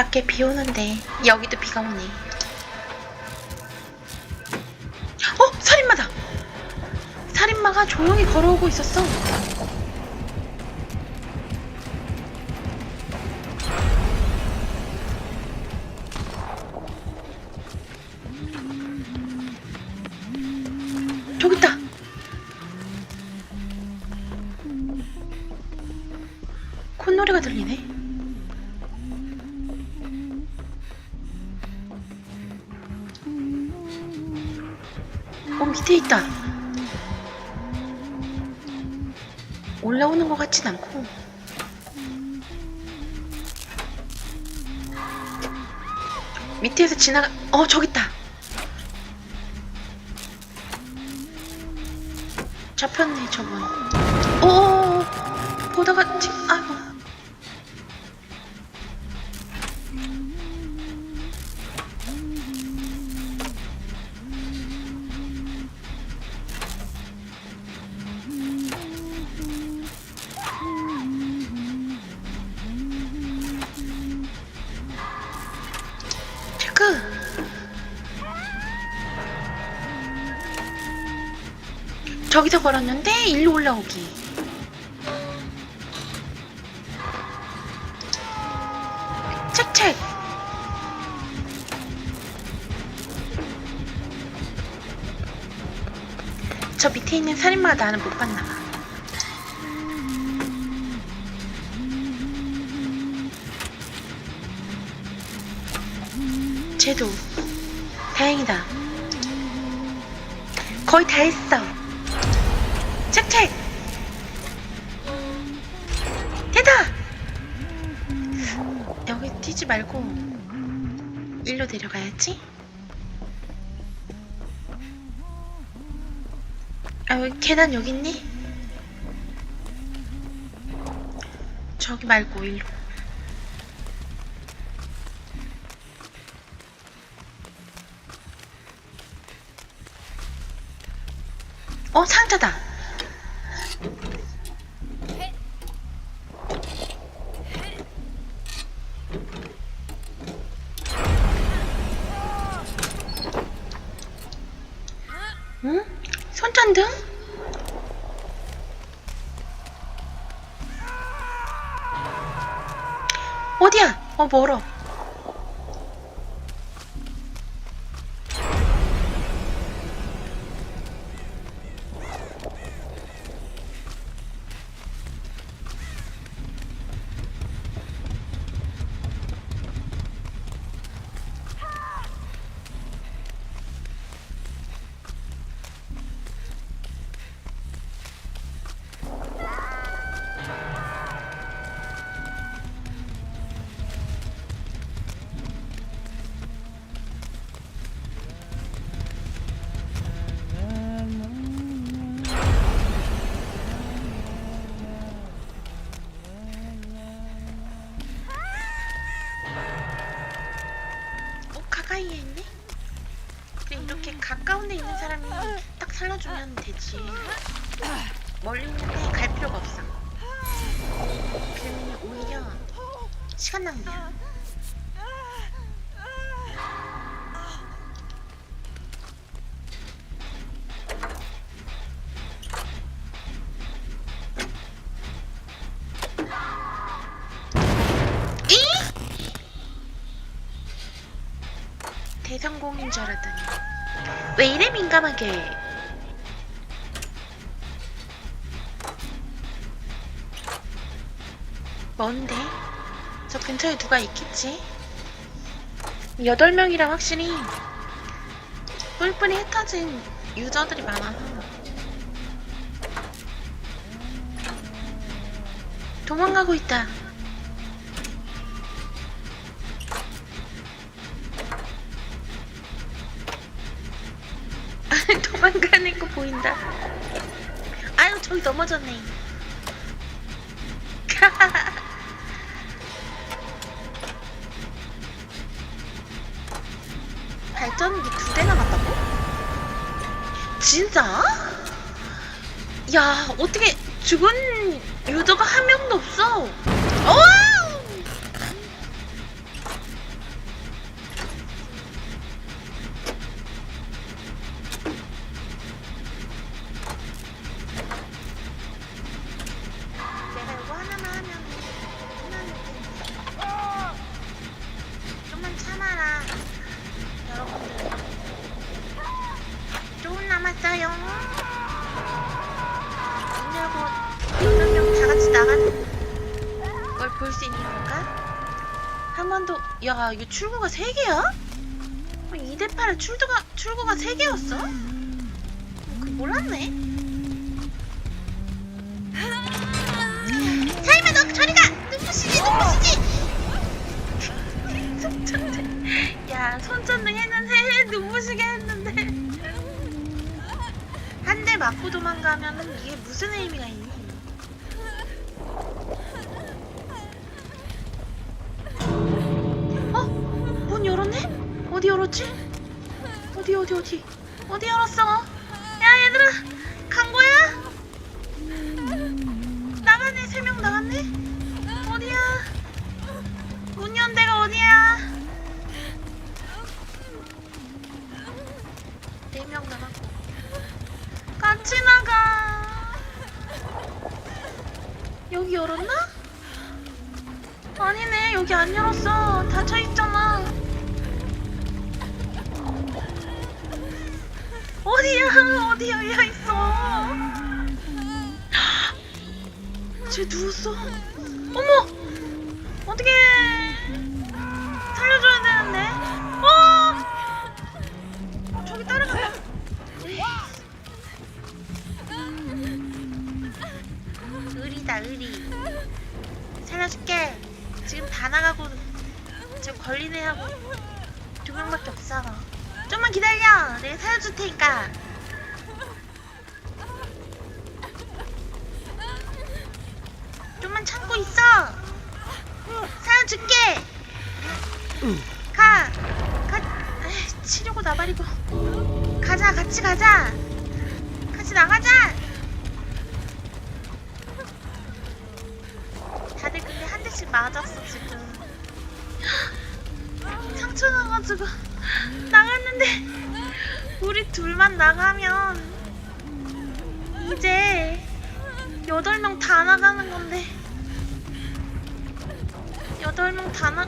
밖에 비 오는데 여기도 비가 오네. 어? 살인마다! 살인마가 조용히 걸어오고 있었어. 저기 있다! 어, 밑에 있다. 올라오는 것 같진 않고. 밑에서 지나가, 어, 저기 있다. 잡혔네, 저분. 오, 보다가, 지, 아 저기서 걸었는데 일로 올라오기. 책책. 저 밑에 있는 살인마 나는 못 봤나 봐. 쟤도 다행이다. 거의 다 했어. 책책. 됐다. 여기 뛰지 말고 일로 내려가야지. 아 계단 여기 있니? 저기 말고 일로. 어 상자다. 응? 손전등? 어디야? 어 멀어. 어 있는 사람이 딱 살려주면 되지. 멀리 있는데 갈 필요가 없어. 그러면 오히려 시간 낭비야. 이? 대성공인 줄 알았더니 왜 이래 민감하게 뭔데? 저 근처에 누가 있겠지? 여덟 명이라 확실히 뿔뿔이 흩어진 유저들이 많아서 도망가고 있다 도망가는 거 보인다. 아유 저기 넘어졌네. 발전기 두 대 남았다고? 진짜? 야 어떻게 죽은 유저가 한 명도 없어? 어! 이런가? 한번 더. 야, 이거 출구가 세 개야? 2대 8에 출구가 출구가 세 개였어? 그 몰랐네. 사이마 너 저리 가! 눈부시지 눈부시지! 손전등. 야 손전등 했는데 눈부시게 했는데. 한 대 맞고 도망가면은 이게 무슨 의미가 있니? 어디 열었지? 어디 어디 어디 어디 열었어? 야 얘들아 간 거야? 나갔네 세 명 나갔네 어디야? 문연 데가 어디야? 네명 남았고 같이 나가 여기 열었나? 아니네 여기 안 열었어 닫혀 있잖아 어디야? 어디 열려 있어. 쟤 누웠어? 어머! 어떻게 살려줘야 되는데. 어! 저기 따라간다 의리다 의리. 살려줄게. 지금 다 나가고 지금 걸린 애하고 두 명밖에 없어 좀만 기다려. 내가 살려줄 테니까. 좀만 참고 있어. 살려줄게. 가! 가! 치려고 나발이고. 가자 같이 가자. 같이 나가자. 다들 근데 한 대씩 맞았어 지금 상처 나가지고 나갔는데 우리 둘만 나가면 이제 여덟 명 다 나가는 건데 여덟 명 다 나. 아